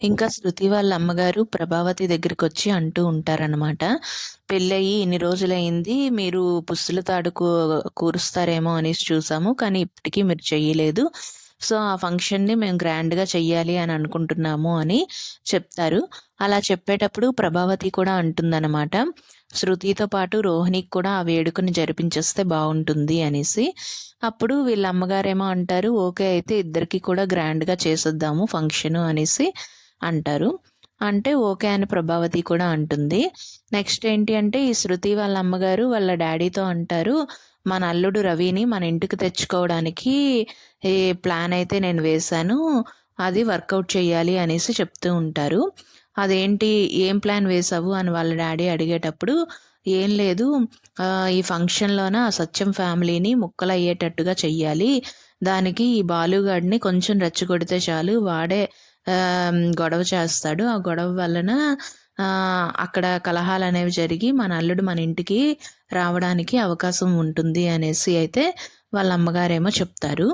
ఇంకా శృతి వాళ్ళ అమ్మగారు ప్రభావతి దగ్గరికి వచ్చి అంటూ ఉంటారనమాట పెళ్ళయి ఇన్ని రోజులైంది మీరు పుస్తుల తాడుకు కూరుస్తారేమో అనేసి చూసాము కానీ ఇప్పటికీ మీరు చెయ్యలేదు. సో ఆ ఫంక్షన్ని మేము గ్రాండ్గా చెయ్యాలి అని అనుకుంటున్నాము అని చెప్తారు. అలా చెప్పేటప్పుడు ప్రభావతి కూడా అంటుందన్నమాట. శృతితో పాటు రోహిణికి కూడా ఆ వేడుకని జరిపించేస్తే బాగుంటుంది అనేసి. అప్పుడు వీళ్ళ అమ్మగారేమో అంటారు ఓకే అయితే ఇద్దరికి కూడా గ్రాండ్గా చేసేద్దాము ఫంక్షన్ అనేసి. అంటారు. అంటే ఓకే అని ప్రభావతి కూడా అంటుంది. నెక్స్ట్ ఏంటి అంటే ఈ శృతి వాళ్ళ అమ్మగారు వాళ్ళ డాడీతో అంటారు మన అల్లుడు రవిని మన ఇంటికి తెచ్చుకోవడానికి ఏ ప్లాన్ అయితే నేను వేశాను అది వర్కౌట్ చేయాలి అనేసి చెప్తూ ఉంటారు. అదేంటి? ఏం ప్లాన్ వేసావు అని వాళ్ళ డాడీ అడిగేటప్పుడు ఏం లేదు. ఈ ఫంక్షన్లోన సత్యం ఫ్యామిలీని ముక్కలు అయ్యేటట్టుగా చెయ్యాలి. దానికి ఈ బాలుగాడిని కొంచెం రెచ్చగొడితే చాలు. వాడే గొడవ చేస్తాడు. ఆ గొడవ వలన ఆ, అక్కడ కలహాలు అనేవి జరిగి మన అల్లుడు మన ఇంటికి రావడానికి అవకాశం ఉంటుంది అనేసి అయితే వాళ్ళ అమ్మగారేమో చెప్తారు.